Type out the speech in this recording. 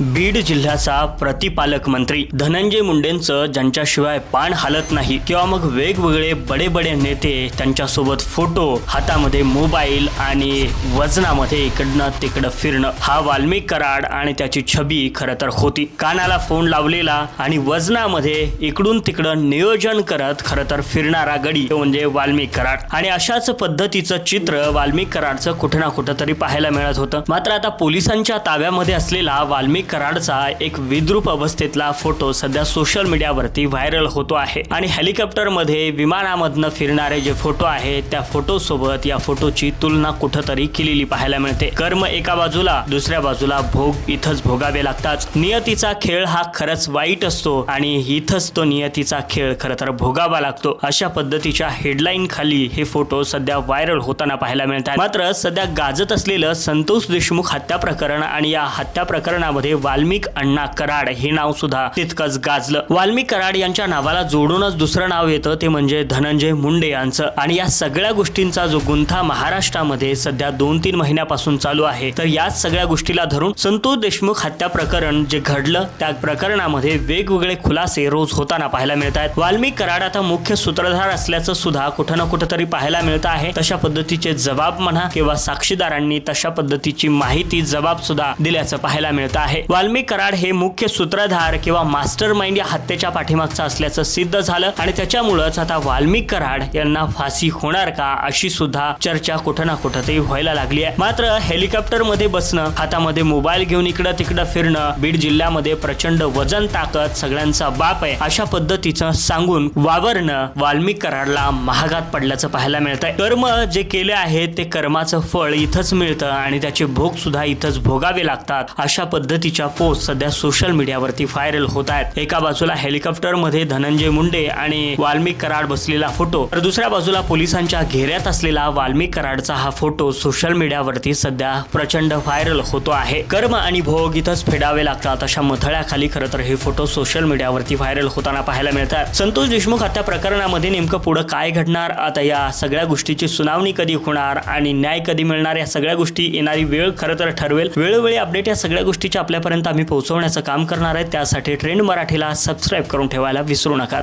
बीड जिल्ह्याचा प्रतिपालक मंत्री धनंजय मुंडेंचं ज्यांच्याशिवाय पान हालत नाही किंवा मग वेगवेगळे बडे बडे नेते त्यांच्यासोबत फोटो हातामध्ये मोबाईल आणि वजनामध्ये इकडनं तिकडं फिरणं हा वाल्मिक कराड आणि त्याची छबी खरं तर होती. कानाला फोन लावलेला आणि वजनामध्ये इकडून तिकडं नियोजन करत खरं तर फिरणारा गडी तो म्हणजे वाल्मिक कराड. आणि अशाच पद्धतीचं चित्र वाल्मिक कराडचं कुठं ना कुठं तरी पाहायला मिळत होतं. मात्र आता पोलिसांच्या ताब्यामध्ये असलेला वाल्मिक कराडचा एक विद्रूप अवस्थेतला फोटो सध्या सोशल मीडियावरती व्हायरल होतो आहे. आणि हेलिकॉप्टरमध्ये विमानामधनं फिरणारे जे फोटो आहेत त्या फोटो सोबत या फोटोची तुलना कुठंतरी केलेली पाहायला मिळते. कर्म एका बाजूला दुसऱ्या बाजूला भोग इथंच भोगावे लागतात. नियतीचा खेळ हा खरंच वाईट असतो आणि इथंच तो नियतीचा खेळ खरं तर भोगावा लागतो. अशा पद्धतीच्या हेडलाईन खाली हे फोटो सध्या व्हायरल होताना पाहायला मिळतात. मात्र सध्या गाजत असलेलं संतोष देशमुख हत्या प्रकरण आणि या हत्या प्रकरणामध्ये वाल्मिक अण्णा कराड हे नाव सुद्धा तितकंच गाजलं. वाल्मिक कराड यांच्या नावाला जोडूनच दुसरं नाव येतं ते म्हणजे धनंजय मुंडे यांचं. आणि या सगळ्या गोष्टींचा जो गुंथा महाराष्ट्रामध्ये सध्या दोन तीन महिन्यापासून चालू आहे तर याच सगळ्या गोष्टीला धरून संतोष देशमुख हत्या प्रकरण जे घडलं त्या प्रकरणामध्ये वेगवेगळे खुलासे रोज होताना पाहायला मिळत आहेत. वाल्मिक कराड आता मुख्य सूत्रधार असल्याचं सुद्धा कुठं ना कुठं तरी पाहायला मिळत आहे. तशा पद्धतीचे जबाब म्हणा किंवा साक्षीदारांनी तशा पद्धतीची माहिती जबाब सुद्धा दिल्याचं पाहायला मिळत आहे. वाल्मिक कराड हे मुख्य सूत्रधार किंवा मास्टर माइंड या हत्येच्या पाठीमागचं असल्याचं सिद्ध झालं. आणि त्याच्यामुळेच आता वाल्मिक कराड यांना फाशी होणार का अशी सुद्धा चर्चा कुठं ना कुठं तरी व्हायला लागली आहे. मात्र हेलिकॉप्टरमध्ये बसणं हातामध्ये मोबाईल घेऊन इकडं तिकडं फिरणं बीड जिल्ह्यामध्ये प्रचंड वजन ताकद सगळ्यांचा बाप आहे अशा पद्धतीचं सांगून वावरणं वाल्मिक कराडला महागात पडल्याचं पाहायला मिळत आहे कर्म जे केले आहे ते कर्माचं फळ इथंच मिळतं आणि त्याचे भोग सुद्धा इथंच भोगावे लागतात अशा पद्धतीच्या पोस्ट सध्या सोशल मीडियावरती व्हायरल होत आहेत. एका बाजूला हेलिकॉप्टरमध्ये धनंजय मुंडे आणि वाल्मिक कराड बसलेला फोटो तर दुसऱ्या बाजूला पोलिसांच्या घेऱ्यात असलेला वाल्मिक कराडचा हा फोटो सोशल मीडियावरती सध्या प्रचंड व्हायरल होतो आहे. कर्म आणि भोग इथंच फेडावे लागतात अशा मथळ्याखाली खरं तर हे फोटो सोशल मीडियावरती व्हायरल होताना पाहायला मिळतात. संतोष देशमुख हत्या प्रकरणामध्ये नेमकं पुढं काय घडणार? आता या सगळ्या गोष्टीची सुनावणी कधी होणार आणि न्याय कधी मिळणार? या सगळ्या गोष्टी येणारी वेळ खरं तर ठरवेल. वेळोवेळी अपडेट या सगळ्या गोष्टीच्या आपल्या आपल्यापर्यंत आम्ही पोहोचवण्याचं काम करणार आहे. त्यासाठी ट्रेंड मराठीला सबस्क्राईब करून ठेवायला विसरू नका.